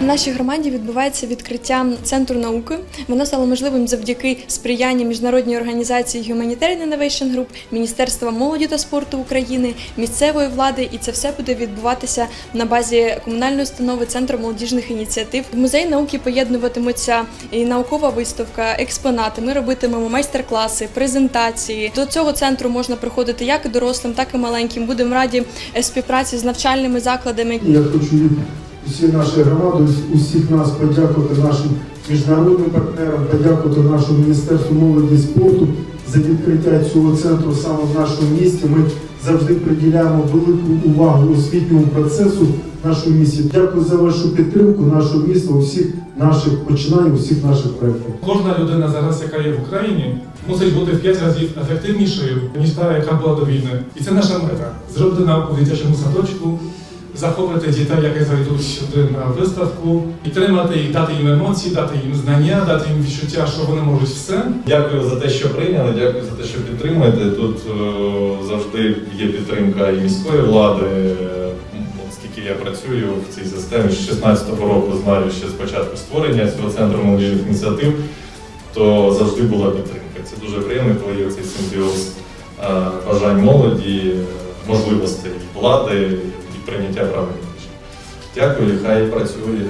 В нашій громаді відбувається відкриття центру науки. Воно стало можливим завдяки сприянню міжнародній організації Humanitarian Innovation Group, Міністерства молоді та спорту України, місцевої влади, і це все буде відбуватися на базі комунальної установи Центру молодіжних ініціатив. В музеї науки поєднуватимуться і наукова виставка, експонати. Ми робитимемо майстер-класи, презентації. До цього центру можна приходити як дорослим, так і маленьким. Будемо раді співпраці з навчальними закладами. Я хочу усієї нашої громади, усіх нас подякувати нашим міжнародним партнерам, подякувати нашому Міністерству молоді і спорту за відкриття цього центру саме в нашому місті. Ми завжди приділяємо велику увагу освітньому процесу нашого місті. Дякую за вашу підтримку нашого міста, усіх наших починань, усіх наших проєктів. Кожна людина зараз, яка є в Україні, мусить бути в 5 разів ефективнішою, ніж та, яка була до війни. І це наша мета. Зробити науку в дитячому садочку, захопити дітей, які зайдуть сюди на виставку, підтримати їх, дати їм емоції, дати їм знання, дати їм відчуття, що вони можуть все. Дякую за те, що прийняли, дякую за те, що підтримуєте. Тут е, завжди є підтримка і міської влади. Е, Оскільки я працюю в цій системі з 16-го року, знаю ще з початку створення цього центру молодіжних ініціатив, то завжди була підтримка. Це дуже приємно, коли є цей симбіоз е, бажань молоді, можливостей влади прийняття правильних рішень. Дякую, і хай працює.